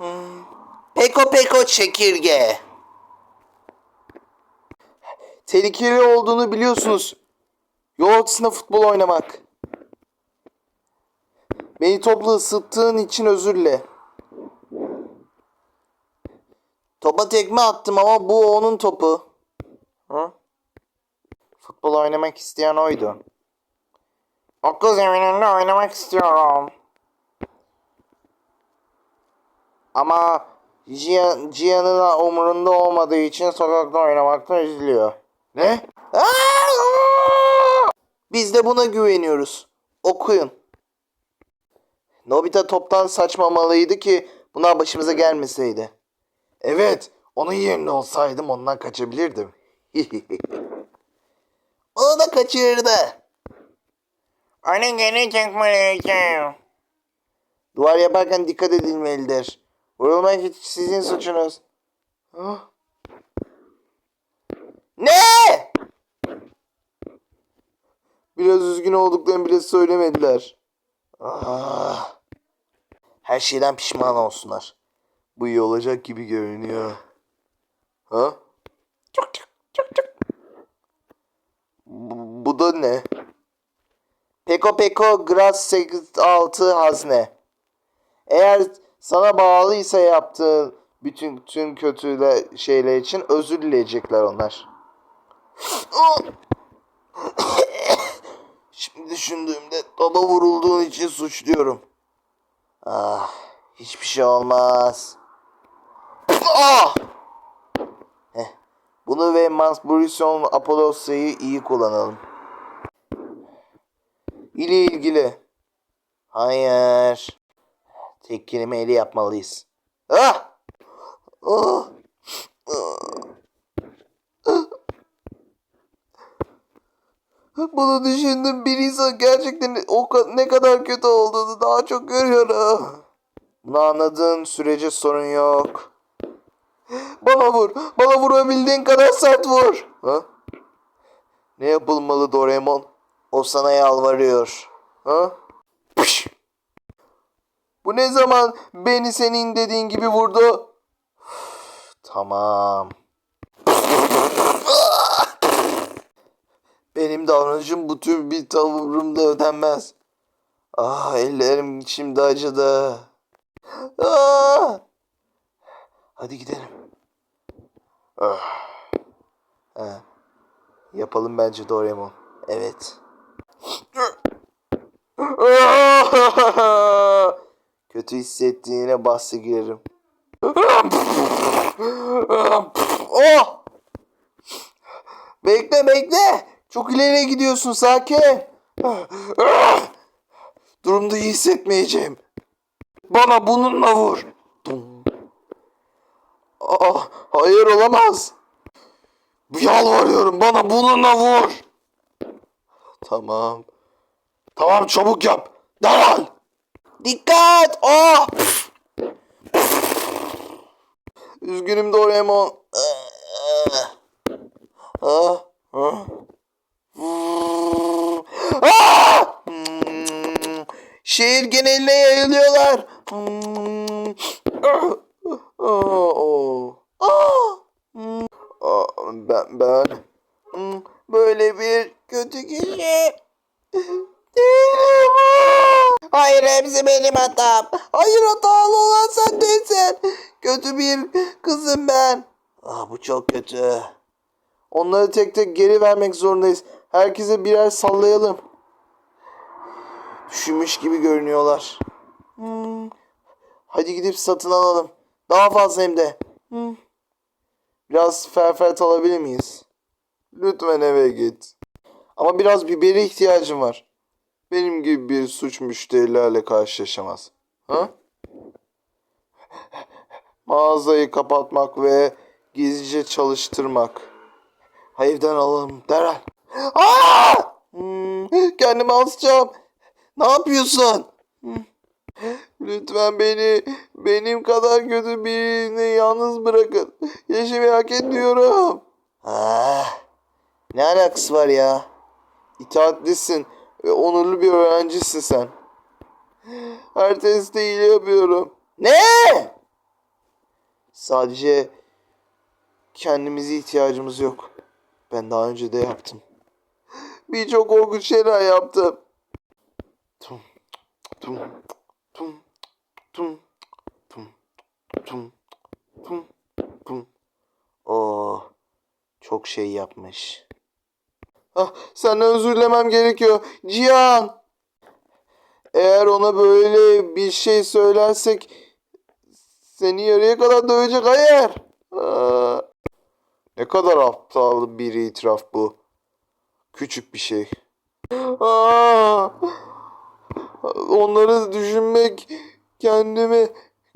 Hmm. Peko peko çekirge. Tehlikeli olduğunu biliyorsunuz. Yol ortasında futbol oynamak. Beni topla ısıttığın için özür dile. Topa tekme attım ama bu onun topu. Hı? Futbol oynamak isteyen oydu. Okul zemininde oynamak istiyorum. Ama Cihan, Cihan'ın da umurunda olmadığı için sokakta oynamaktan üzülüyor. Ne? Biz de buna güveniyoruz. Okuyun. Nobita toptan saçmamalıydı ki bunlar başımıza gelmeseydi. Evet, onun yerinde olsaydım ondan kaçabilirdim. Onu da kaçırdı. Onu geri çekmeliyim. Duvar yaparken dikkat edilmelidir. Vurulmak hiç sizin suçunuz. Ah. Ne? Biraz üzgün olduklarını bile söylemediler. Ah. Her şeyden pişman olsunlar. Bu iyi olacak gibi görünüyor. Ha? Çok çok çok çok. Bu, bu da ne? Peko Peko Grass 6 hazne. Eğer sana bağlıysa yaptığın bütün tüm kötü şeyler için özür dileyecekler onlar. Şimdi düşündüğümde topa vurulduğun için suçluyorum. Ah, hiçbir şey olmaz. Ah! Heh, bunu ve Mansburyson Apollos'u iyi kullanalım. İle ilgili. Hayır. Tek kelimeyle yapmalıyız. Ah! Ah! Ah! Bunu düşündüm bir insan gerçekten o ne kadar kötü olduğunu daha çok görüyorum. Bunu anladığın sürece sorun yok. Bana vur. Bana vurabildiğin kadar sert vur. Ha? Ne yapılmalı Doraemon? O sana yalvarıyor. Ha? Pış! Bu ne zaman beni senin dediğin gibi vurdu? Tamam. Benim davranışım bu tür bir tavrımda ödenmez. Ah ellerim şimdi acıdı. Ah! Hadi gidelim. Ah. Ha. Yapalım bence Doraemon. Evet. Kötü hissettiğine bahse girerim. Oh! Bekle bekle. Çok ileriye gidiyorsun sakin. Durumda iyi hissetmeyeceğim. Bana bununla vur. Aa, hayır olamaz. Yalvarıyorum bana bununla vur. Tamam. Tamam çabuk yap. Derhal. Dikkat. Oh. Üzgünüm Doraemon. Şehir geneline yayılıyorlar. Ben, ben böyle bir kötü kişi değilim. Hayır hepsi benim hatam. Hayır hatalı olan sen değilsin. Kötü bir kızım ben. Ah bu çok kötü. Onları tek tek geri vermek zorundayız. Herkese birer sallayalım. Düşünmüş gibi görünüyorlar. Hmm. Hadi gidip satın alalım. Daha fazla hem de. Hmm. Biraz ferfert alabilir miyiz? Lütfen eve git. Ama biraz biberi ihtiyacım var. Benim gibi bir suç müşterilerle karşılaşamaz. Ha? Mağazayı kapatmak ve gizlice çalıştırmak. Ha, Evden alalım derhal. Aa! Hmm, kendimi asacağım. Ne yapıyorsun? Hmm. Lütfen beni benim kadar kötü birini yalnız bırakın. Yaşamayı hak ediyorum. Ah, ne alakası var ya? İtaatlisin ve onurlu bir öğrencisin sen. Her testte hile yapıyorum. Ne? Sadece kendimize ihtiyacımız yok. Ben daha önce de yaptım. Birçok korkunç şeyler yaptım. Tum, tum, tum, tum, tum, tum, tum, tum. Oo, çok şey yapmış. Ah, senden özür dilemem gerekiyor. Cihan! Eğer ona böyle bir şey söylersek seni yarıya kadar dövecek. Hayır. Aa, ne kadar aptal bir itiraf bu. Küçük bir şey. Aa, onları düşünmek kendimi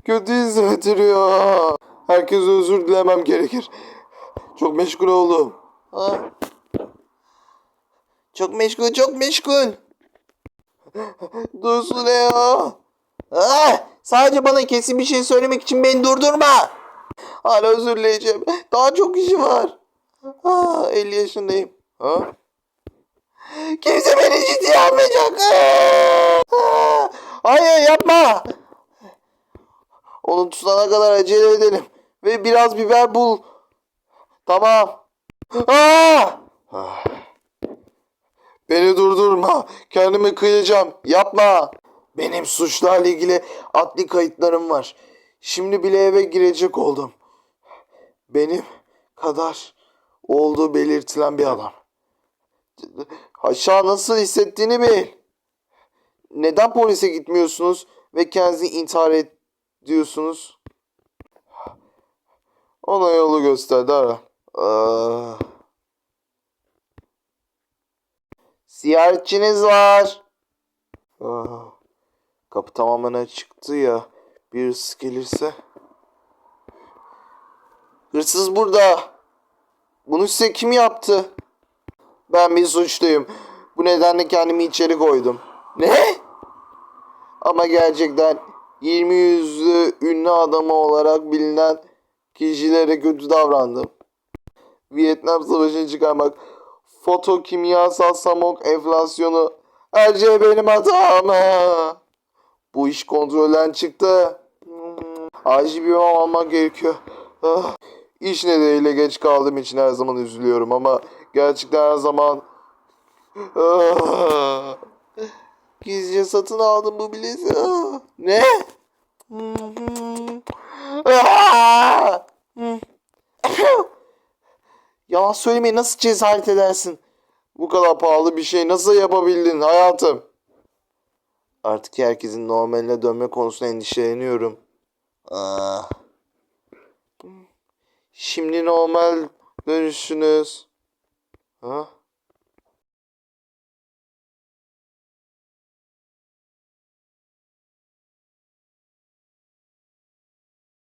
kötü hissettiriyor. Herkese özür dilemem gerekir. Çok meşgul oldum. Aa. Çok meşgul, çok meşgul. Dursun ya. Ah, sadece bana kesin bir şey söylemek için beni durdurma. Hala özür dileyeceğim. Daha çok işim var. Ah, 50 yaşındayım. Ha? Kimse beni ciddiye almayacak. Ah, hayır yapma. Onu tutana kadar acele edelim. Ve biraz biber bul. Tamam. Ah! Ah. Beni durdurma. Kendimi kıyacağım. Yapma. Benim suçlarla ilgili adli kayıtlarım var. Şimdi bile eve girecek oldum. Benim kadar olduğu belirtilen bir adam. Aşağı nasıl hissettiğini bil. Neden polise gitmiyorsunuz ve kendinizi intihar ediyorsunuz? Ona yolu gösterdi ha. Ah. Ziyaretçiniz var. Ah, kapı tamamen açıktı ya. Bir hırsız gelirse. Hırsız burada. Bunu size kim yaptı? Ben bir suçluyum. Bu nedenle kendimi içeri koydum. Ne? Ama gerçekten 20 yüzlü ünlü adamı olarak bilinen kişilere kötü davrandım. Vietnam Savaşı'nı çıkarmak, foto kimyasal samok enflasyonu, her şey benim hatam. Bu iş kontrolden çıktı. Acil bir mama almak gerekiyor. Ah, İş nedeniyle geç kaldığım için her zaman üzülüyorum ama gerçekten her zaman Ah, gizlice satın aldım bu bileti. Ah, Ne? Ah! Hmm. Yalan söylemeye nasıl cesaret edersin? Bu kadar pahalı bir şey nasıl yapabildin hayatım? Artık herkesin normaline dönme konusunda endişeleniyorum. Ah. Şimdi normal dönüşünüz. Ha?